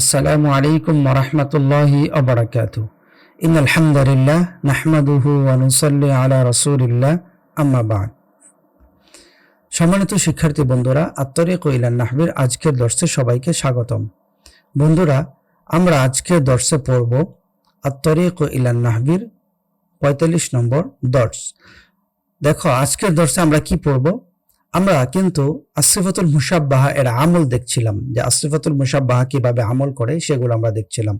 আসসালামু আলাইকুম ওরহমতুল্লাহি অবরাকাত ইন আলহামদুলিল্লাহ নাহমাদুহু আনুসল্লি আলা রসুলিল্লাহ আম্মাবাদ সম্মানিত শিক্ষার্থী বন্ধুরা আত্মরে কৈলান নাহবির আজকের দর্শে সবাইকে স্বাগতম। বন্ধুরা, আমরা আজকের দর্শে পড়ব আত্মরে কৈলান নাহবির পঁয়তাল্লিশ নম্বর দর্শ। দেখো, আজকের দর্শে আমরা কি পড়ব? আমরা কিন্তু আসিফাতুল মুসাব্বাহা এর আমল দেখছিলাম, যে আসিফাতুল মুসাব্বাহা কীভাবে আমল করে সেগুলো আমরা দেখছিলাম।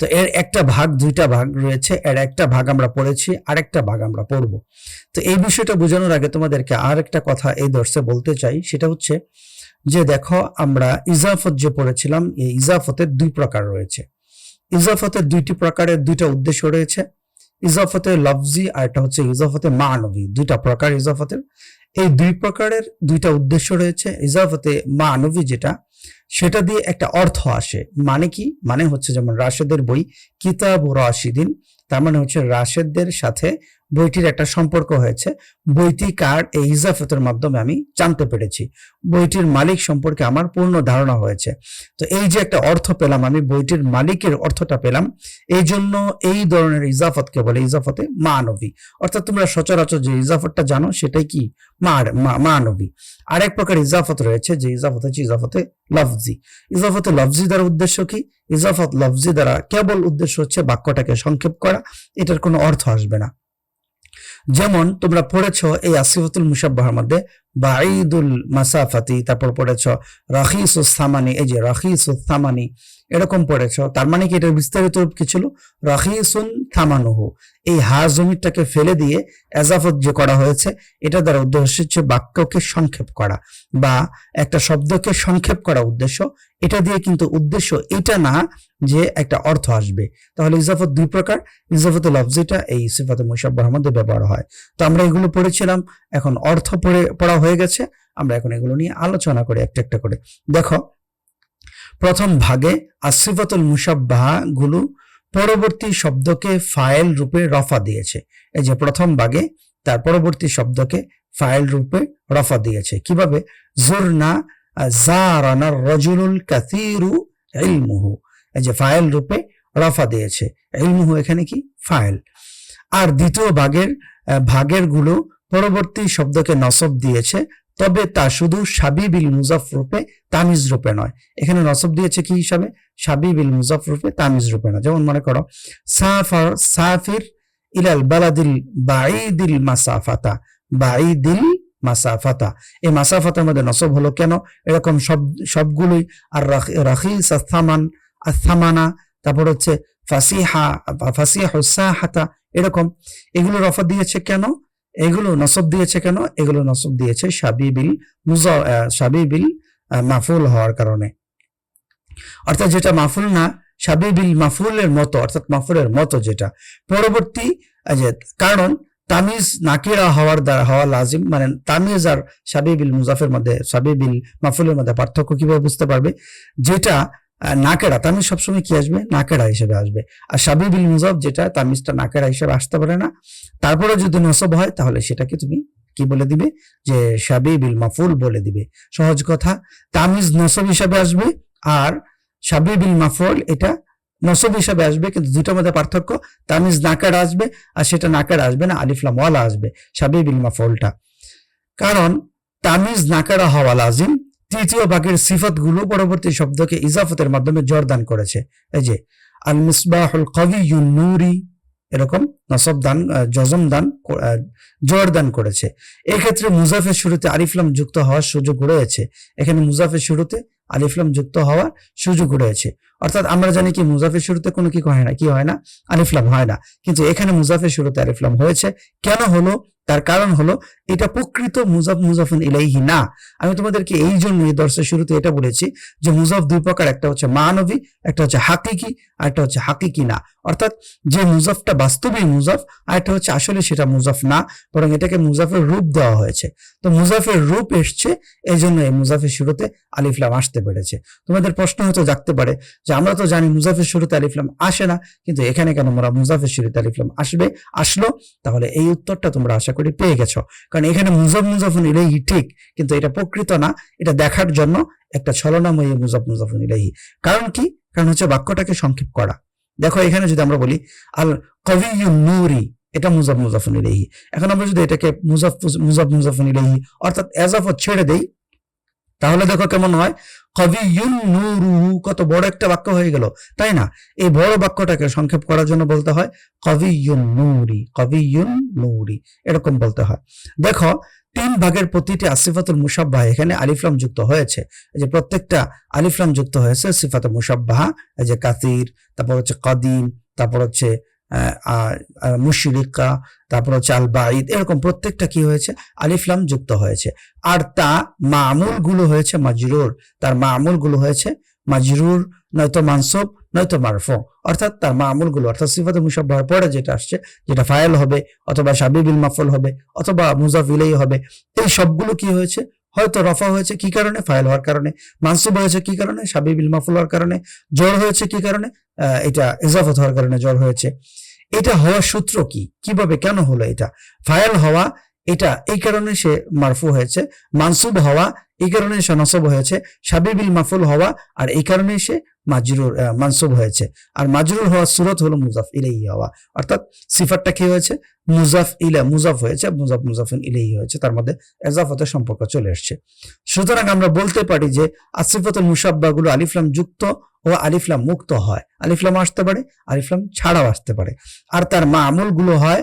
তো এর একটা ভাগ, দুইটা ভাগ রয়েছে, এর একটা ভাগ আমরা পড়েছি, আরেকটা ভাগ আমরা পড়ব। তো এই বিষয়টা বোঝানোর আগে তোমাদেরকে আর একটা কথা এই দর্শে বলতে চাই, সেটা হচ্ছে যে দেখো, আমরা ইজাফত যে পড়েছিলাম, এই ইজাফতের দুই প্রকার রয়েছে। ইজাফতের দুইটি প্রকারের দুইটা উদ্দেশ্য রয়েছে ইজাফতে লফজি আর একটা হচ্ছে ইজাফতে মানবী, দুইটা প্রকার ইজাফতের। এই দুই প্রকারের দুইটা উদ্দেশ্য রয়েছে, ইজাফতে মানবী যেটা, সেটা দিয়ে একটা অর্থ আসে। মানে কি? মানে হচ্ছে যেমন রাশেদের বই, কিতাব রাশিদিন, তার মানে হচ্ছে রাশেদদের সাথে বইটির একটা সম্পর্ক হয়েছে। বইটি কার এই ইজাফতের মাধ্যমে আমি জানতে পেরেছি। বইটির মালিক সম্পর্কে আমার পূর্ণ ধারণা হয়েছে। তো এই যে একটা অর্থ পেলাম আমি, বইটির মালিকের অর্থটা পেলাম, এই জন্য এই ধরনের ইজাফতকে বলে ইজাফতে মানবী। অর্থাৎ তোমরা সচরাচর যে ইজাফতটা জানো, সেটাই কি? মানবী। আরেক প্রকার ইজাফত রয়েছে, যে ইজাফত হচ্ছে ইজাফতে লফজি। ইজাফতে লফজি দ্বারা উদ্দেশ্য কি? ইজাফত লফজি দ্বারা কেবল উদ্দেশ্য হচ্ছে বাক্যটাকে সংক্ষেপ করা, এটার কোনো অর্থ আসবে না। যেমন তোমরা পড়েছ এই আসিফতুল মুসাব্বাহার মধ্যে, বাঈদুল মাসাফাতি, তারপর পড়েছ রাখিস সামানি, এই যে রাখিস সামানি, এরকম পড়েছ। তার মানে কি এটার বিস্তারিত কি ছিল? রাখিসুন থামানুহু। এই হা জমিটাকে ফেলে দিয়ে এজাফত যে করা হয়েছে, এটা দ্বারা উদ্দেশ্য হচ্ছে বাক্যকে সংক্ষেপ করা বা একটা শব্দকে সংক্ষেপ করা উদ্দেশ্য। এটা দিয়ে কিন্তু উদ্দেশ্য এটা না যে একটা অর্থ আসবে। তাহলে ইজাফত দুই প্রকার, ইজাফত লফজিটা এই সিফাতে মুসাব্বাহর মধ্যে ব্যবহার হয়। তো আমরা এগুলো পড়েছিলাম, এখন অর্থ পড়ে, পড়া হয়ে গেছে, আমরা এখন এগুলো নিয়ে আলোচনা করি একটা একটা করে। দেখো, প্রথম ভাগে আসিফাতুল মুসাব্বাহা গুলো পরবর্তী শব্দকে ফাইল রূপে রফা দিয়েছে। এই যে প্রথম ভাগে, তার পরবর্তী শব্দকে ফাইল রূপে রফা দিয়েছে। কীভাবে? জোরনা জারানা রজুলুল কাসিরু ইলমুহু। এই যে ফাইল রূপে রফা দিয়েছে। ইলমুহু এখানে কি? ফাইল। আর দ্বিতীয় ভাগের ভাগেরগুলো পরবর্তী শব্দকে নসব দিয়েছে, তবে তা শুধু সাবিবিল মুজাফ রূপে তামিজ রূপে নয়। এখানে নসব দিয়েছে কি হিসাবে? সাবিবিল মুজাফ রূপে তামিজ রূপে না যেমন মনে করো, সাফার, সাফির ইলাল বালাদিল বাঈদিল মাসাফাতা। বাঈদিল মাসাফাতা। এই মাসাফাতার মধ্যে নসব হলো কেন? এরকম সব, সবগুলোই আর রাখি সাস্তামান আস্তামানা তারপর হচ্ছে ফাসিহা ফাসিহা সাহাতা, এরকম। এগুলো রফা দিয়েছে কেন? এগুলো নসব দিয়েছে কেন? এগুলো নসব দিয়েছে সাবিবিল মুজা সাবিবিল মাফুল হওয়ার কারণে। অর্থাৎ যেটা মাফুল না সাবিবিল মাফুলের মতো, অর্থাৎ মাফুলের মতো যেটা। পরবর্তী কারণ তামিজ নাকিরা হওয়ার দ্বারা, হওয়া লাজিম। মানে তামিজ আর সাবিবিল মুজাফের মধ্যে সাবিবিল মাফুলের মধ্যে পার্থক্য কীভাবে বুঝতে পারবে? যেটা নাকেরা, তামিজ সবসময় কি আসবে? নাকেরা হিসেবে আসবে। আর সাবিবিল মুজাফ যেটা, তামিজটা নাকেরা হিসেবে আসতে পারে না। তারপরে যদি নসব হয়, তাহলে সেটাকে তুমি কি বলে দিবে? যে সাবিবিল মাফুল বলে দিবে। সহজ কথা, তামিজ নসব হিসাবে আসবে, আর সাবিবিল মাফুল এটা নসব হিসাবে আসবে, কিন্তু দুটোর মধ্যে পার্থক্য, তামিজ নাকার আসবে আর সেটা নাকার আসবে না আলিফলাম ওয়ালা আসবে সাবিবিল মাফুলটা কারণ তামিজ নাকারা হওয়া লাজিম, তৃতীয় ভাগের সিফতগুলো পরবর্তী শব্দকে ইজাফতের মাধ্যমে জোরদান করেছে। এই যে আল মিসবাহুল কবি নুরি, এরকম নসব দান জজম দান জোর দান করেছে। এক্ষেত্রে মুজাফের শুরুতে আরিফলাম যুক্ত হওয়ার সুযোগ রয়েছে। এখানে মুজাফের শুরুতে আলিফলাম যুক্ত হওয়ার সুযোগ রয়েছে। অর্থাৎ আমরা জানি কি, মুজাফের শুরুতে কোনো কি হয় না, কি হয় না? আলিফলাম হয় না। কিন্তু এখানে মুজাফের শুরুতে আলিফলাম হয়েছে। কেন হলো? তার কারণ হলো, এটা প্রকৃত মুজাফ, মুজাফুন ইলাইহি না। আমি তোমাদেরকে এই জন্য এই দর্শের শুরুতে এটা বলেছি যে মুজাফ দুই প্রকার, একটা হচ্ছে মানবী, একটা হচ্ছে হাকিকি, আর একটা হচ্ছে হাকিকি না। অর্থাৎ যে মুজাফটা বাস্তবিক মুজাফ, আর একটা হচ্ছে আসলে সেটা মুজাফ না, বরং এটাকে মুজাফের রূপ দেওয়া হয়েছে। তো মুজাফের রূপ এসছে, এই জন্য এই মুজাফের শুরুতে আলিফলাম আসতে পেরেছে। তোমাদের প্রশ্ন হয়তো জাগতে পারে যে আমরা তো জানি মুজাফের শুরুতে আলিফলাম আসে না, কিন্তু এখানে কেন আমরা মুজাফের শুরুতে আলিফলাম আসবে, আসলো? তাহলে এই উত্তরটা তোমরা আশা করি পেয়ে গেছো। কারণ এখানে মুজাফ মুজাফুন এলেই ঠিক, কিন্তু এটা প্রকৃত না, এটা দেখার জন্য একটা ছলনাময়ী মুজাফ মুজাফুন ইলাহি কারণ কি? কারণ হচ্ছে বাক্যটাকে সংক্ষেপ করা। দেখো, এখানে যদি আমরা বলি, আল কবিয়ু নূরি, এটা মুজাফ মুজাফুন ইলাহি এখন আমরা যদি এটাকে মুজাফ মুজাফ মুজাফুন ইলাহি অর্থাৎ এজাফত ছেড়ে দেই তাহলে দেখো কেমন হয়? কবিয়ুন নূরুহু, কত বড় একটা বাক্য হয়ে গেল, তাই না? এই বড় বাক্যটাকে সংক্ষেপ করার জন্য বলতে হয় কবিয়ুন নূরি কবিয়ুন নূরি, এরকম বলতে হয়। দেখো, তিন ভাগের প্রতিটি আসিফাতুল মুসাব্বাহ এখানে আলিফলাম যুক্ত হয়েছে। যে প্রত্যেকটা আলিফলাম যুক্ত হয়েছে, সিফাতুল মুসাব্বাহা এই যে কাতির তারপর হচ্ছে কদিম তারপর হচ্ছে মুশরিকা তারপর হচ্ছে আল বাঈদ এরকম প্রত্যেকটা কি হয়েছে? আলিফলাম যুক্ত হয়েছে। আর তা মামুলগুলো হয়েছে মাজরুর। তার মামুলগুলো হয়েছে মাজরুর, নয়তো মানসব, নয়তো মারফো। অর্থাৎ তার মামুলগুলো অর্থাৎ সিফাতে মুসাব্বাহর পরে যেটা আসছে, যেটা ফায়েল হবে, অথবা সাবিবিল মাফল হবে, অথবা মুজাফিলেই হবে, এই সবগুলো কি হয়েছে? হয়তো রফা হয়েছে কি কারণে? ফাইল হওয়ার কারণে। মানসুব হয়েছে কি কারণে? সাবিবিল মাফুল হওয়ার কারণে। জ্বর হয়েছে কি কারণে? এটা ইজাফত হওয়ার কারণে জ্বর হয়েছে। এটা হওয়ার সূত্র কি? কীভাবে কেন হলো এটা? ফায়াল হওয়া এটা এই কারণে সে মারফু হয়েছে। মানসুব হওয়া এই কারণে সে নসব হয়েছে। সাবিবিল মাফুল হওয়া আর এই কারণে সে মাজরুর মানসুব হয়েছে। আর মাজরুর হওয়ার সুরত হলো মুজাফ ইলেহি হওয়া। অর্থাৎ সিফারটা কি হয়েছে? মুজাফ ইলা মুজাফ হয়েছে, মুজাফ মুজাফিন ইলেহি হয়েছে, তার মধ্যে এজাফতের সম্পর্ক চলে এসছে। সুতরাং আমরা বলতে পারি যে আসিফতুল মুসাব্বা গুলো আলিফলাম যুক্ত ও আলিফলাম মুক্ত হয়। আলিফলাম আসতে পারে আলিফলাম ছাড়াও আসতে পারে। আর তার মামুলগুলো হয়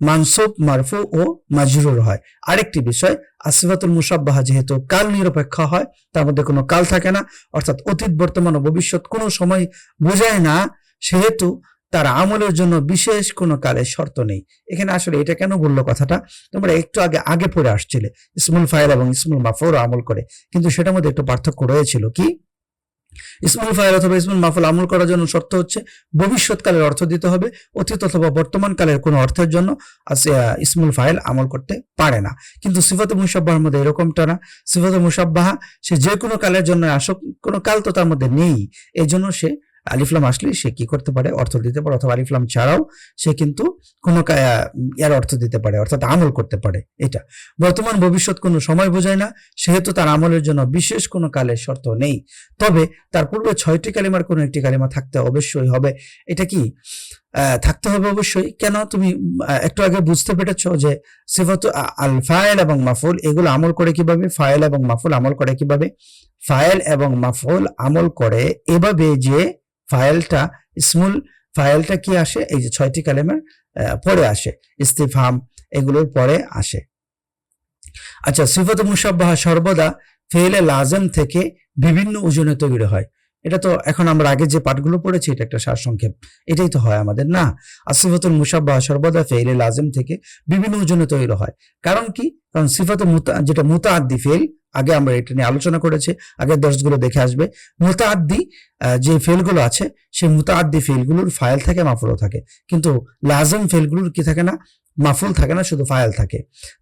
মানসুব, মারফু ও মাজরুর হয়। আরেকটি বিষয়, আসিফাতুল মুসাব্বাহা যেহেতু কাল নিরপেক্ষ হয়, তার মধ্যে কোনো কাল থাকে না, অর্থাৎ অতীত, বর্তমান ও ভবিষ্যৎ কোনো সময় বোঝায় না, সেহেতু তার আমলের জন্য বিশেষ কোনো কালের শর্ত নেই। এখানে আসলে এটা কেন বলল কথাটা? তোমরা একটু আগে আগে পড়ে আসছিলে, ইসমুল ফাইল এবং ইসমুল মাফর আমল করে, কিন্তু সেটার মধ্যে একটু পার্থক্য রয়েছিল। কি? ইসমুল ফাইল অথবা ইসমুল মাফুল আমল করার জন্য শর্ত হচ্ছে, ভবিষ্যৎকালের অর্থ দিতে হবে, অতীত অথবা বর্তমান কালের কোনো অর্থের জন্য ইসমুল ফাইল আমল করতে পারে না। কিন্তু সিফাতে মুসাব্বাহ মধ্যে এরকমটা না। সিফাতে মুসাব্বাহা সে যে কোনো কালের জন্য আসক, কোনো কাল তো তার মধ্যে নেই। এই জন্য সে আলিফলাম আসলে সে কি করতে পারে? অর্থ দিতে পারে অথবা আলিফলাম ছাড়াও সে কিন্তু কোনো এর অর্থ দিতে পারে, অর্থাৎ আমল করতে পারে। এটা বর্তমান ভবিষ্যৎ কোনো সময় বোঝায় না, সেহেতু তার আমলের জন্য বিশেষ কোনো কালের শর্ত নেই। তবে তার পূর্বে ছয়টি কালিমার কোনো একটি কালিমা থাকতে অবশ্যই হবে। এটা কি? থাকতে হবে অবশ্যই। কেন? তুমি একটু আগে বুঝতে পেরেছ যে সিফত আল ফায়েল এবং মাফুল, এগুলো আমল করে কীভাবে? ফায়েল এবং মাফুল আমল করে কীভাবে? ফায়েল এবং মাফুল আমল করে এভাবে যে ফায়েলটা স্মুল ফায়েলটা কি আসে? এই যে ছয়টি কালেমের পরে আসে। ইস্তিফাম এগুলোর পরে আসে। আচ্ছা সিফত মুসাব্বাহ সর্বদা ফেলে লাজম থেকে বিভিন্ন ওজনে তৈরি হয়। এটা তো এখন আমরা আগে যে পাঠগুলো পড়েছি, এটা একটা সারসংক্ষেপ। এটাই তো হয় আমাদের, না? আসিফতুল মুসাব্বাহ সর্বদা ফেলে লাজম থেকে বিভিন্ন ওজনে তৈরি হয়। কারণ কি? কারণ সিফাত যেটা মুতাআদ্দি ফেল আগে আমরা এটা নিয়ে আলোচনা করেছি, আগের দর্শগুলো দেখে আসবে। মুতাআদ্দি যে ফেলগুলো আছে, সেই মুতাআদ্দি ফেলগুলোর ফাইল থাকে, মাফুলও থাকে। কিন্তু লাজম ফেলগুলোর কি থাকে না? মাফুল থাকে না, শুধু ফাইল থাকে।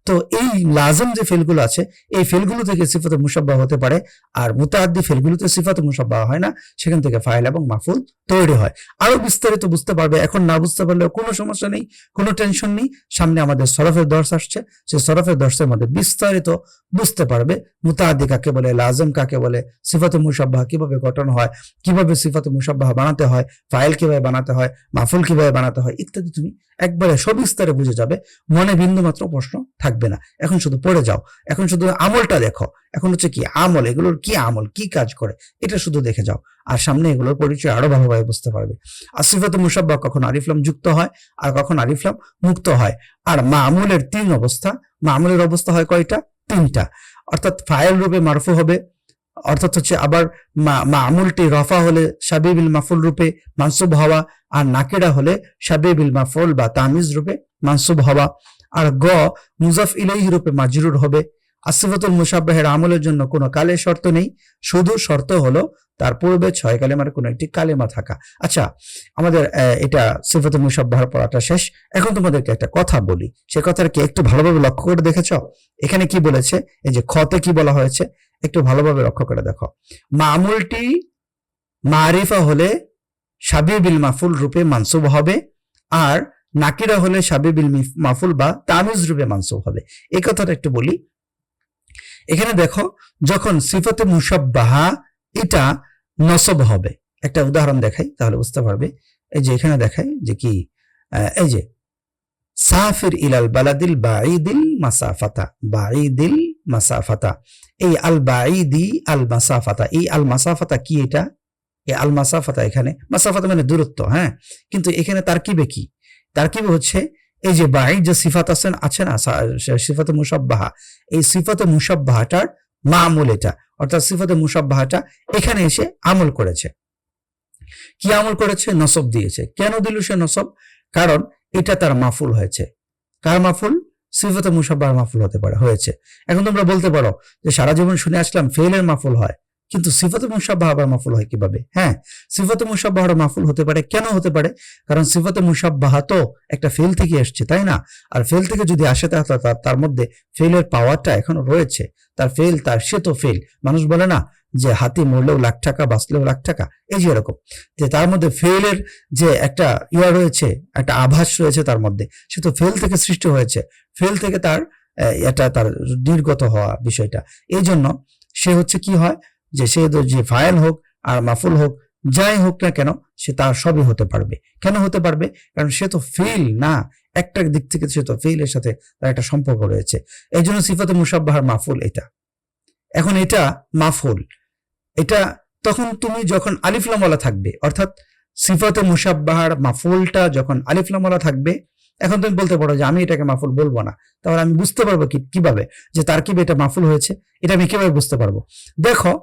তো এই লাজম যে ফেলগুলো আছে, এই ফেলগুলো থেকে সিফাতে মুসাব্বা হতে পারে, আর মুতাহাদ্দি ফেলগুলোতে সিফাতে মুসাব্বা হয় না, সেখান থেকে ফাইল এবং মাফুল তৈরি হয়। আরও বিস্তারিত বুঝতে পারবে, এখন না বুঝতে পারলেও কোনো সমস্যা নেই, কোনো টেনশন নেই, সামনে আমাদের সরফের দর্শ আসছে সেই সরফের দর্শের মধ্যে বিস্তারিত বুঝতে পারবে মুতাহাদ্দি কাকে বলে, লাজম কাকে বলে, সিফাতে মুসাব্বাহ কীভাবে গঠন হয়, কীভাবে সিফাতে মুসাব্বাহ বানাতে হয় ফাইল কীভাবে বানাতে হয়, মাফুল কীভাবে বানাতে হয়, ইত্যাদি তুমি একবারে সবিস্তারে বুঝে যাবে। মনে বিন্দু মাত্র প্রশ্ন থাকবে না। এখন শুধু পড়ে যাও। এখন শুধু আমলটা দেখো। এখন হচ্ছে কি আমল, এগুলোর কি আমল, কি কাজ করে, এটা শুধু দেখে যাও। আর সামনে এগুলোর পরিচয় আরও ভালোভাবে বুঝতে পারবে। আসিফাত মুসাব্বা কখন আরিফলাম যুক্ত হয় আর কখন আরিফলাম মুক্ত হয়। আর মামুলের তিন অবস্থা, মামুলের অবস্থা হয় কয়টা? তিনটা। অর্থাৎ ফাইল রূপে মারফু হবে। অর্থাৎ হচ্ছে আবার মা, মামুলটি রফা হলে সাবিবিল মাফুল রূপে মানসুব হওয়া আর নাকেরা হলে সাবিবিল মাফুল বা তামিজ রূপে মানসুব হওয়া। আর গ, মুজাফ ইলাইহি রূপে মাজরুর হবে। আসিফতুল মুসাব্বাহের আমলের জন্য কোনো কালে শর্ত নেই। শুধু শর্ত হলো, তার পূর্বে ছয় কালেমার কোনো একটি কালেমা থাকা। আচ্ছা আমাদের এটা সিফতুল মুসাব্বাহার পড়াটা শেষ। এখন তোমাদেরকে একটা কথা বলি। সে কথার কথাটাকে একটু ভালোভাবে লক্ষ্য করে দেখেছ? এখানে কি বলেছে? এই যে খতে কি বলা হয়েছে? একটু ভালোভাবে লক্ষ্য করে দেখো। মামুলটি মারিফা হলে সাবিবিল মাফুল রূপে মানসুব হবে। আর নাকিরা হলে সাবিবিল মাফুল বা তামিজ রূপে মানসুব হবে। এই কথাটা একটু বলি। এখানে দেখো, যখন সিফতে মুসাব্বাহা এটা নসব হবে। একটা উদাহরণ দেখাই, তাহলে বুঝতে পারবে। এই যে এখানে দেখাই যে কি এই যে, সাফির ইলাল বালাদিল বাঈদিল মাসাফাতা বাঈদিল মাসাফাতা। এই আল বাঈদি আল মাসাফাতা। এই আল মাসাফাতা কি এটা? এই আল মাসাফাতা এখানে, মাসাফাতা মানে দূরত্ব হ্যাঁ? কিন্তু এখানে তারকিবে কি? তারকিবে হচ্ছে এই যে বাঈ, যে সিফাত আছেন, আছে না? সিফাতে মুসাব্বাহা এই সিফাতে মুসাব্বাহাটার মামুল এটা। অর্থাৎ সিফাতে মুসাব্বাহাটা এখানে এসে আমল করেছে। কি আমল করেছে? নসব দিয়েছে। কেন দিল সে নসব? কারণ এটা তার মাফুল হয়েছে। কার মাফুল? সিফাতে মুসাব্বাহার মাফুল হতে পারে, হয়েছে। এখন তোমরা বলতে পারো যে সারা জীবন শুনে আসলাম ফেলের মাফুল হয়। কিন্তু সিফাতে মুসাব্বাহ আবার মাফুল হয় কীভাবে? হ্যাঁ সিফাতে মুসাব্বাহর মাফুল হতে পারে। কেন হতে পারে? কারণ সিফাতে মুসাব্বাহা তো একটা ফেল থেকে এসছে, তাই না? আর ফেল থেকে যদি আসে তাহলে তার- মধ্যে ফেলের পাওয়ারটা এখনও রয়েছে। তার ফেল তার সে তো ফেল মানুষ বলে না যে হাতি মরলেও লাখ টাকা, বাঁচলেও লাখ টাকা। এই যে এরকম। যে তার মধ্যে ফেলের যে একটা ইয়া রয়েছে, একটা আভাস রয়েছে তার মধ্যে, সে তো ফেল থেকে সৃষ্টি হয়েছে। ফেল থেকে তার এটা তার নির্গত হওয়া বিষয়টা। এই জন্য সে হচ্ছে কি হয়? যে সে যে ফাইল হোক আর মাফুল হোক, যাই হোক না কেন, সে তার সবই হতে পারবে। কেন হতে পারবে? কারণ সে তো ফেল না। একটা দিক থেকে সে তো ফেলের সাথে তার একটা সম্পর্ক রয়েছে। এই জন্য সিফাতে মুসাব্বাহার মাফুল এটা। এখন এটা মাফুল। এটা তখন তুমি যখন আলিফলামওয়ালা থাকবে, অর্থাৎ সিফাতে মুসাব্বাহার মাফুলটা যখন আলিফলামওয়ালা থাকবে, এখন তুমি বলতে পারো যে আমি এটাকে মাফুল বলব না। তাহলে আমি বুঝতে পারব কি, কীভাবে? যে তার কীভাবে এটা মাফুল হয়েছে? এটা আমি কীভাবে বুঝতে পারব? দেখো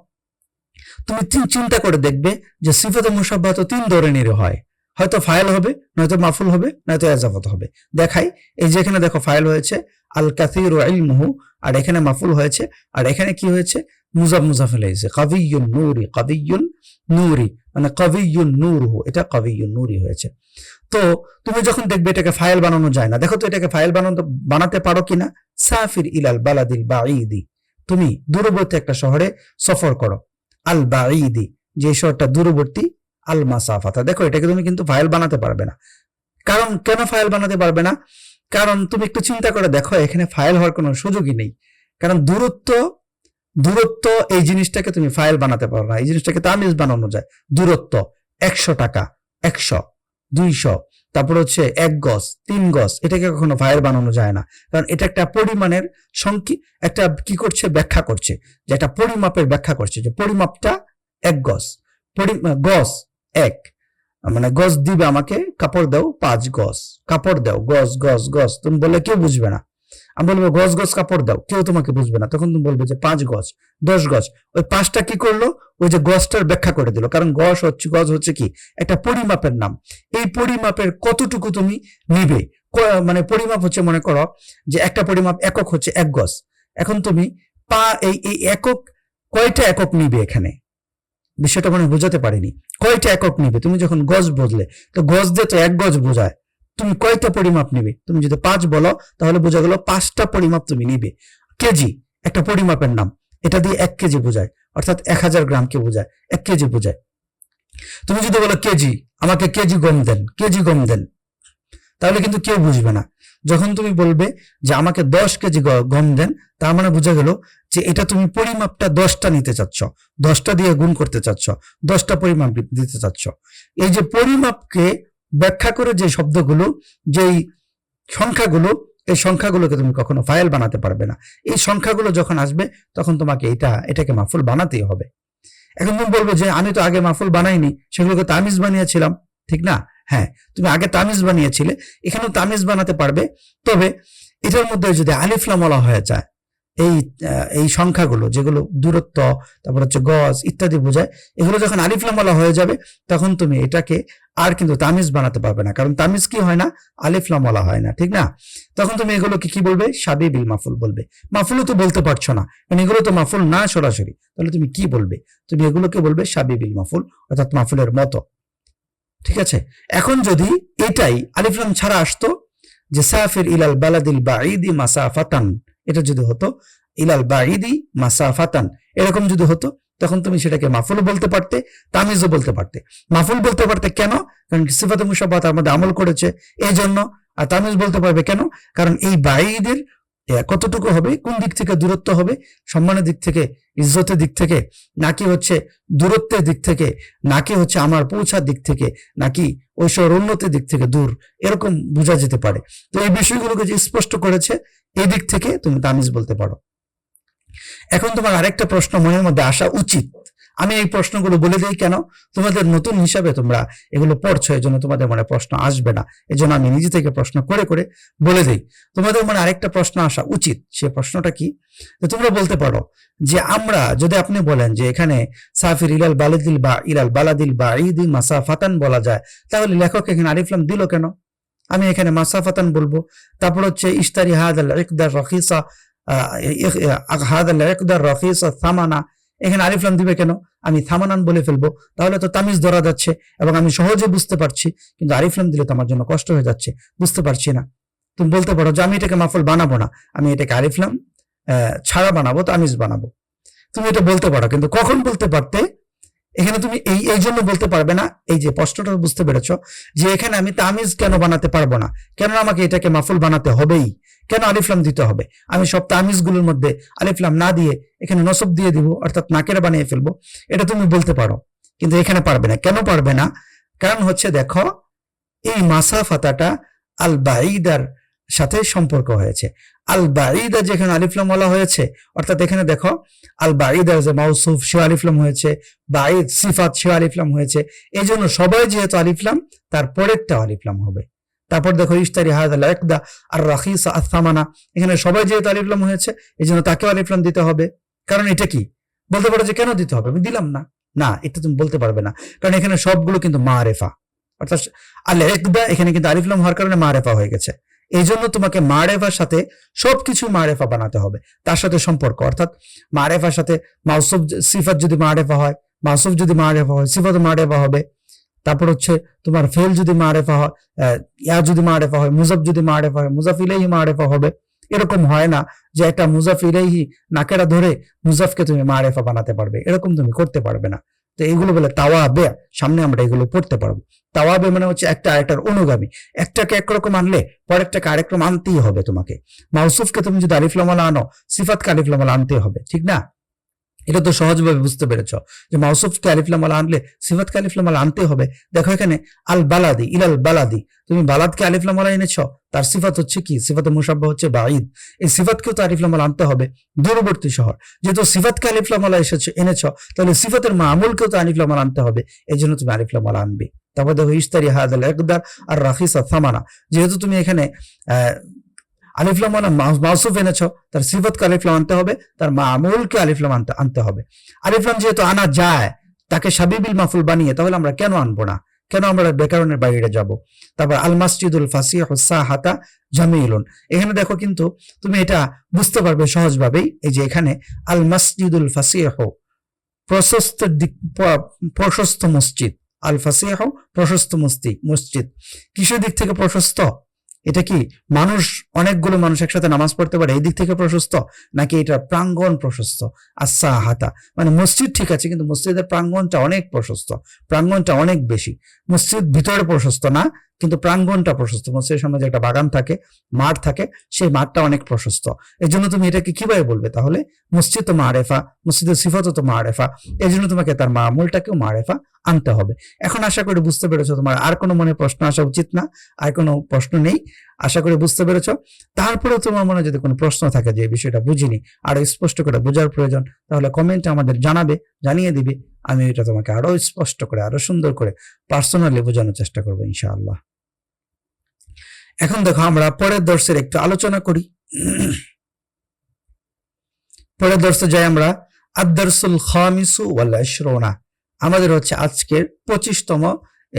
তুমি চিন্তা করে দেখবে যে সিফাতে মুসাব্বাহ তো তিন ধরনেরই হয়। হয়তো ফাইল হবে, নয়তো মাফুল হবে, নয়তো এজাফত হবে। দেখাই, এই যে এখানে দেখো ফাইল হয়েছে আল কাসির ইলমুহু, আর এখানে মাফুল হয়েছে, আর এখানে কি হয়েছে? মুজাফ মুজাফিল হয়েছে কাবিয়ুন নূরি কাবিয়ুন নূরি মানে কাবিয়ুন নূরহু, এটা কাবিয়ুন নুরি হয়েছে। তো তুমি যখন দেখবে এটাকে ফাইল বানানো যায় না, দেখো তো এটাকে ফাইল বানানো, বানাতে পারো কিনা? সাফির ইলাল বালাদিল বাঈদি। তুমি দূরবর্তী একটা শহরে সফর করো। আল বাঈদি যে শহরটা দূরবর্তী আল মাসাফাতা দেখো, এটাকে তুমি কিন্তু ফাইল বানাতে পারবে না। কারণ কেন ফাইল বানাতে পারবে না? কারণ তুমি একটু চিন্তা করে দেখো, এখানে ফাইল হওয়ার কোনো সুযোগই নেই। কারণ দূরত্ব দূরত্ব, এই জিনিসটাকে তুমি ফাইল বানাতে পারো না। এই জিনিসটাকে তামিজ বানানো যায়। দূরত্ব, একশো টাকা, একশো, দুইশো। তারপর হচ্ছে এক গজ তিন গজ এটাকে কখনো ভাইয়ের বানানো যায় না। কারণ এটা একটা পরিমাণের সংকি, একটা কি করছে? ব্যাখ্যা করছে। যে একটা পরিমাপের ব্যাখ্যা করছে যে পরিমাপটা এক গজ গজ এক। মানে গজ দিবে আমাকে, কাপড় দাও পাঁচ গজ কাপড় দাও গজ গজ গজ তুমি বলে কেউ বুঝবে না। আমি বলব গজ গজ কাপড় দাও। কেউ তোমাকে বুঝবে না। তখন তুমি বলবে যে পাঁচ গজ দশ গজ ওই পাঁচটা কি করল? ওই যে গজটার ব্যাখ্যা করে দিল। কারণ গজ হচ্ছে গজ হচ্ছে কি? একটা পরিমাপের নাম। এই পরিমাপের কতটুকু তুমি নিবে? মানে পরিমাপ হচ্ছে, মনে করো যে একটা পরিমাপ একক হচ্ছে এক গজ এখন তুমি পা, এই এই একক কয়টা একক নিবে এখানে? বিষয়টা মানে বোঝাতে পারিনি। কয়টা একক নিবে? তুমি যখন গজ বুঝলে তো গজ দিয়ে তো এক গজ বোঝায়। তুমি কয়টা পরিমাপ নিবে? তুমি যদি পাঁচ বলো, তাহলে বোঝা গেল পাঁচটা পরিমাপ তুমি নিবে। কেজি, একটা পরিমাপের নাম। এটা দিয়ে এক কেজি বোঝায়। অর্থাৎ এক হাজার গ্রামকে বোঝায়। এক কেজি বোঝায়। তুমি যদি বলো কেজি, আমাকে কেজি গম দেন, কেজি গম দেন, তাহলে কিন্তু কেউ বুঝবে না। যখন তুমি বলবে যে আমাকে দশ কেজি গম দেন, তার মানে বোঝা গেল যে এটা তুমি পরিমাপটা দশটা নিতে চাচ্ছ। দশটা দিয়ে গুণ করতে চাচ্ছ। দশটা পরিমাপ দিতে চাচ্ছ। এই যে পরিমাপকে ব্যাখ্যা করে যে শব্দগুলো, যেই সংখ্যাগুলো, এই সংখ্যাগুলোকে তুমি কখনো ফাইল বানাতে পারবে না। এই সংখ্যাগুলো যখন আসবে, তখন তোমাকে এটা এটাকে মাফুল বানাতেই হবে। এখন তুমি বলবে যে, আমি তো আগে মাফুল বানাইনি, সেগুলোকে তামিজ বানিয়েছিলাম। ঠিক না? হ্যাঁ তুমি আগে তামিজ বানিয়েছিলে, এখানেও তামিজ বানাতে পারবে। তবে এটার মধ্যে যদি আলিফলামলা হয়ে যায় এই এই সংখ্যাগুলো, যেগুলো দূরত্ব, তারপর হচ্ছে গজ ইত্যাদি বোঝায়, এগুলো যখন আলিফলামলা হয়ে যাবে, তখন তুমি এটাকে আর কিন্তু তামিজ বানাতে পারবে না। কারণ তামিজ কি হয় না? আলিফলামলা হয় না, ঠিক না? তখন তুমি এগুলোকে কি বলবে? সাবি বিল মাফুল বলবে। মাফুলও তো বলতে পারছ না। কারণ এগুলো তো মাফুল না সরাসরি। তাহলে তুমি কি বলবে? তুমি এগুলোকে বলবে সাবি বিল মাফুল, অর্থাৎ মাফুলের মতো। ঠিক আছে? এখন যদি এটাই আলিফলাম ছাড়া আসতো, যে সাফির ইলাল বালাদিল বাঈদি মাসাফাতান এটা যদি হতো, ইলাল বাঈদি মাসাফাতান। এরকম যদি হতো, তখন তুমি সেটাকে মাফুল বলতে পারতে তামিজও বলতে পারতে। মাফুল বলতে পারতে কেন? কারণ সিফাতে মুসাফা তার মধ্যে আমল করেছে। এই জন্য আর তামিজ বলতে পারবে কেন? কারণ এই বাঈদের কতটুকু হবে? কোন দিক থেকে দূরত্ব হবে? সম্মানের দিক থেকে? ইজ্জতের দিক থেকে? নাকি হচ্ছে দূরত্বের দিক থেকে? নাকি হচ্ছে আমার পৌঁছার দিক থেকে? নাকি ঐশ্বর উন্নতির দিক থেকে দূর? এরকম বোঝা যেতে পারে। তো এই বিষয়গুলোকে যে স্পষ্ট করেছে, এই দিক থেকে তুমি তামিজ বলতে পারো। এখন তোমার আরেকটা প্রশ্ন মনের মধ্যে আসা উচিত। আমি এই প্রশ্নগুলো বলে দিই কেন? তোমাদের নতুন হিসাবে তোমরা এগুলো পড়ছো এই জন্য তোমাদের মনে প্রশ্ন আসবে না। এই জন্য আমি নিজে থেকে প্রশ্ন করে করে বলে দিই। তোমাদের মনে আরেকটা প্রশ্ন আসা উচিত, সে প্রশ্নটা কি? তোমরা বলতে পারো যে আমরা যদি আপনি বলেন যে এখানে সাফির ইলাল বালাদিল বা ইলাল বালাদিল বা ঈদ মাসাফাতান বলা যায়, তাহলে লেখক এখানে আরিফলাম দিল কেন? আমি এখানে মাসাফাতান বলব। তারপর হচ্ছে ইস্তারি হাদ আল ইকদার রকিসা হাদ আল ইকদার রকিসা সামানা এখানে আলিফলাম দিবে কেন? আমি থামানান বলে ফেলব। তাহলে তো তামিজ ধরা যাচ্ছে এবং আমি সহজে বুঝতে পারছি, কিন্তু আলিফলাম দিলে তো আমার জন্য কষ্ট হয়ে যাচ্ছে। বুঝতে পারছি না। তুমি বলতে পারো যে আমি এটাকে মাফল বানাবো না। আমি এটাকে আলিফলাম ছাড়া বানাবো, তামিজ বানাবো। তুমি এটা বলতে পারো, কিন্তু কখন বলতে পারতে? এখানে তুমি এই এই জন্য বলতে পারবে না, এই যে প্রশ্নটা বুঝতে পেরেছ যে এখানে আমি তামিজ কেন বানাতে পারব না? কেন আমাকে এটাকে মাফুল বানাতে হবেই? কেন আলিফলাম দিতে হবে? আমি সব তামিজগুলোর মধ্যে আলিফলাম না দিয়ে এখানে নসব দিয়ে দিব, অর্থাৎ নাকেরা বানিয়ে ফেলব, এটা তুমি বলতে পারো, কিন্তু এখানে পারবে না। কেন পারবে না? কারণ হচ্ছে দেখো, এই মাসাফাতাটা আল বাইদার সাথে সম্পর্ক হয়েছে। আল বাঈদা যেখানে আলিফলাম বলা হয়েছে, অর্থাৎ এখানে দেখো, আল বাঈদার যে মাউসুফ সে আলিফলাম হয়েছে, বাঈদ সিফাত সে আলিফলাম হয়েছে। এই জন্য সবাই যেহেতু আলিফলাম তার পরেরটা আলিফলাম হবে। তারপর দেখো ইস্তারি হাদ আল একদা আর রাখিস আসামানা এখানে সবাই যেহেতু আলিফলাম হয়েছে এই জন্য তাকেও আলিফলাম দিতে হবে। কারণ এটা কি? বলতে পারো যে কেন দিতে হবে? আমি দিলাম না। না, এটা তুমি বলতে পারবে না। কারণ এখানে সবগুলো কিন্তু মা রেফা অর্থাৎ আল একদা এখানে কিন্তু আলিফলাম হওয়ার কারণে মা রেফা হয়ে গেছে। এই জন্য তোমাকে মারেফার সাথে সবকিছু মারেফা বানাতে হবে। তার সাথে সম্পর্ক, অর্থাৎ মারেফার সাথে মাউসুফ সিফাত যদি মারেফা হয় মাউসুফ যদি মারেফা হয়, সিফাত মারেফা হবে। তারপর হচ্ছে তোমার ফেল যদি মারেফা হয় ইয়া যদি মারেফা হয়, মুজাফ যদি মারেফা হয়, মুজাফ ইলাইহি মারেফা হবে। এরকম হয় না যে একটা মুজাফ ইলাইহি নাকেরা ধরে মুজাফকে তুমি মারেফা বানাতে পারবে। এরকম তুমি করতে পারবে না। তো এগুলো বলে তাওয়াবে, সামনে আমরা এগুলো পড়তে পারব। তাওয়াবে মানে হচ্ছে একটা আরেকটার অনুগামী। একটাকে একরকম আনলে পরেরটাকে আরেকরকম আনতেই হবে তোমাকে। মাউসুফকে তুমি যদি আলিফলামালা আনো, সিফাতকে আলিফলামালা আনতেই হবে, ঠিক না? এটা তো সহজভাবে বুঝতে পেরেছ যে মাউসুফকে আলিফলামালা আনলে সিফাতকে আলিফলামালা আনতে হবে। দেখো এখানে আল বালাদি, ইলাল বালাদি। তুমি বালাদকে আলিফলামালা এনেছ, তার সিফাত হচ্ছে কি? সিফাতে মুসাব্বা হচ্ছে বাঈদ। এই সিফাতকেও তো আলিফলামালা আনতে হবে দূরবর্তী শহর। যেহেতু সিফাতকে আলিফলামালা এসেছে, এনেছ, তাহলে সিফাতের মামুলকেও তো আলিফলামালা আনতে হবে। এই জন্য তুমি আলিফলামালা আনবে। তারপর দেখো ইস্তারি হাদ আল একদার আর রাখিসা থামানা যেহেতু তুমি এখানে আলিফলাম মানে মাউসুফ এনেছ তার সিফতকে আলিফলাম আনতে হবে, তার মামুলকে আলিফলাম আনতে আনতে হবে। আলিফলাম যেহেতু আনা যায়, তাকে সাবিবিল মাফুল বানিয়ে, তাহলে আমরা কেন আনব না? কেন আমরা বেকারণের বাইরে যাব? তারপর আল মাসজিদুল ফাসি হুসা হাতা জামিলুন। এখানে দেখো কিন্তু তুমি এটা বুঝতে পারবে সহজভাবেই, এই যে এখানে আল মাসজিদুল ফাসিহ, প্রশস্ত দিক প্রশস্ত মসজিদ। আল ফাসিহ প্রশস্ত মসজিদ মসজিদ। কিসের দিক থেকে প্রশস্ত? এটা কি মানুষ, অনেকগুলো মানুষ একসাথে নামাজ পড়তে পারে, এই দিক থেকে প্রশস্ত? নাকি এটা প্রাঙ্গণ প্রশস্ত? আসা হাতা মানে মসজিদ ঠিক আছে, কিন্তু মসজিদের প্রাঙ্গণটা অনেক প্রশস্ত, প্রাঙ্গণটা অনেক বেশি। মসজিদ ভিতরে প্রশস্ত না কিন্তু প্রাঙ্গণটা প্রশস্ত। মসজিদের সামনে যে একটা বাগান থাকে, মাঠ থাকে, সেই মাঠটা অনেক প্রশস্ত। এই জন্য তুমি এটাকে কীভাবে বলবে? তাহলে মসজিদ তো মারেফা মসজিদ সিফতও তো মারেফা এই জন্য তোমাকে তার মামুলটাকেও মারেফা আনতে হবে। এখন আশা করি বুঝতে পেরেছ তোমার আর কোনো মনে প্রশ্ন আসা উচিত না, আর কোনো প্রশ্ন নেই। আশা করি বুঝতে পেরেছ। তারপরেও তোমার মনে যদি কোনো প্রশ্ন থাকে যে বিষয়টা বুঝিনি, আরও স্পষ্ট করে বোঝার প্রয়োজন, তাহলে কমেন্টে আমাদের জানাবে, জানিয়ে দিবে। আমি এটা তোমাকে আরও স্পষ্ট করে, আরও সুন্দর করে পার্সোনালি বোঝানোর চেষ্টা করব, ইনশাআল্লাহ। এখন দেখো আমরা পরের দর্শের একটু আলোচনা করি। পরের দর্শে যাই আমরা আদারসুল খামিসু ওয়াল আমাদের হচ্ছে আজকের পঁচিশতম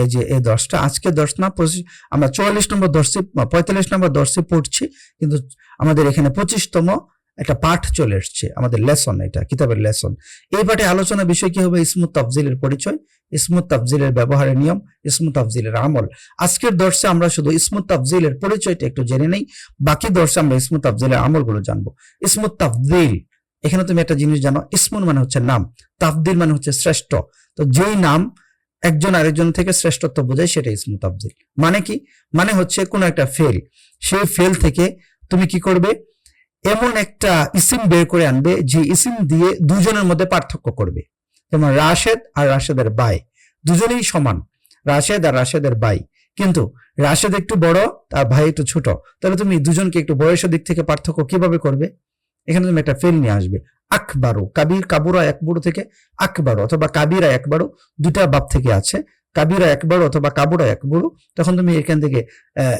এই যে এই দশটা, আজকে দশ না পঁচিশ, আমরা চুয়াল্লিশ নম্বর দর্শে পঁয়তাল্লিশ নম্বর দর্শে পড়ছি, কিন্তু আমাদের এখানে পঁচিশতম একটা পাঠ চলে এসছে, আমাদের লেসন এটা, কিতাবের লেসন এই পাঠে আলোচনা বিষয় কি হবে? ইসমুত তাফজিলের পরিচয়, ইসমুত তাফজিলের ব্যবহারের নিয়ম, ইসমুত তাফজিলের আমল। আজকের দর্শে আমরা শুধু ইসমুত তাফজিলের পরিচয়টা একটু জেনে নেই, বাকি দর্শে আমরা ইসমুত তাফজিলের আমলগুলো জানব। ইসমুত তাফজিল এখানে তুমি একটা জিনিস জানো, ইসমুন মানে হচ্ছে নাম, তাফদিল মানে হচ্ছে শ্রেষ্ঠ। তো যেই নাম একজন আরেকজন থেকে শ্রেষ্ঠত্ব বোঝায় সেটা ইসমু তাফজিল। মানে কি? মানে হচ্ছে কোনো একটা ফেল সেই ফেল থেকে তুমি কি করবে? এমন একটা ইসিম বের করে আনবে, যে ইসিম দিয়ে দুজনের মধ্যে পার্থক্য করবে। যেমন রাশেদ আর রাশেদের বাই, দুজনেই সমান, রাশেদ আর রাশেদের বাই। কিন্তু রাশেদ একটু বড়, আর ভাই একটু ছোট, তাহলে তুমি দুজনকে একটু বয়সের দিক থেকে পার্থক্য কীভাবে করবে? এখানে তুমি একটা ফেল নিয়ে আসবে। আকবারু, কাবির, কাবুরা একবারু থেকে আকবারু অথবা কাবিরা একবারু দুটা বাপ থেকে আছে। কাবিরা একবারু অথবা কাবুরা একবারু তখন তুমি এখান থেকে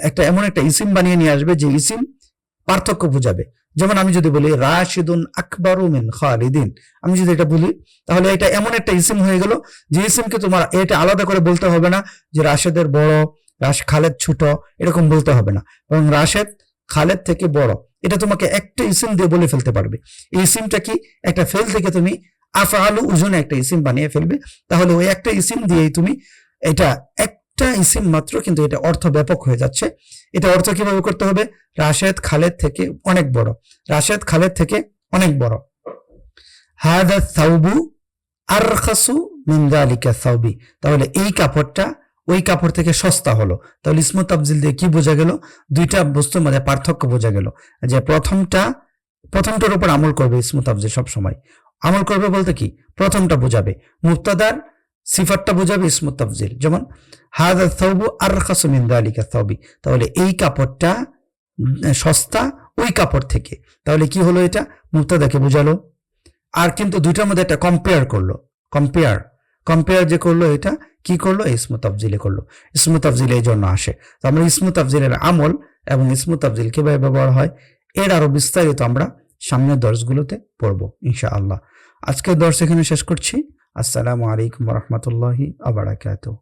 একটা এমন একটা ইসিম বানিয়ে নিয়ে আসবে যে ইসিম পার্থক্য বোঝাবে। যেমন আমি যদি বলি, রাশিদুন আকবরু মিন খালিদিন। আমি যদি এটা বলি, তাহলে এটা এমন একটা ইসিম হয়ে গেল যে ইসিমকে তোমার এটা আলাদা করে বলতে হবে না যে রাশেদের বড়, রাশ খালেদ ছোট, এরকম বলতে হবে না। এবং রাশেদ খালেদ থেকে বড়। এটা তোমাকে একটা ইসিম দিয়ে বলে ফেলতে পারবে। এই ইসিমটা কি? একটা ফেল থেকে তুমি আফআলু উজনে একটা ইসিম বানিয়ে ফেলবে। তাহলে ওই একটা ইসিম দিয়েই তুমি এটা একটা ইসিম মাত্র, কিন্তু এটা অর্থ ব্যাপক হয়ে যাচ্ছে। এটা অর্থ কীভাবে করতে হবে? রাশেদ খালেদ থেকে অনেক বড়। রাশেদ খালেদ থেকে অনেক বড়। হাদা সাউবু আরখাসু মিন যালিকা সাউবি। তাহলে এই কাপড়টা ওই কাপড় থেকে সস্তা হলো। তাহলে ইসমু তাবজিল দিয়ে কি বোঝা গেল? দুইটা বস্তুর মধ্যে পার্থক্য বোঝা গেল। যে প্রথমটা, প্রথমটার উপর আমল করবে ইসমু তাবজিল সব সময় আমল করবে বলতে কি? প্রথমটা বোঝাবে। মুক্তাদার সিফাতটা বোঝাবে ইসমু তাফজিল। যেমন, হাদা সাউবু আরখাসু মিন যালিকা সাউবি। তাহলে এই কাপড়টা সস্তা ওই কাপড় থেকে। তাহলে কি হলো এটা? মুক্তাদাকে বোঝালো। আর কিন্তু দুইটার মধ্যে একটা কম্পেয়ার করল। কম্পেয়ার কম্পেয়ার যে করল এটা, কি করল? ইসমু তাফজিলে করল। ইসমু তাফজিল এই জন্য আসে। তো আমরা ইসমু তাফজিলের আমল এবং ইসমু তাফজিল কীভাবে ব্যবহার হয়, এর আরও বিস্তারিত আমরা সামনের দর্শগুলোতে পড়ব, ইনশাআল্লাহ। আজকের দর্শ এখানে শেষ করছি। আসসালামু আলাইকুম রহমতুল্লাহি আবরাকাতুহ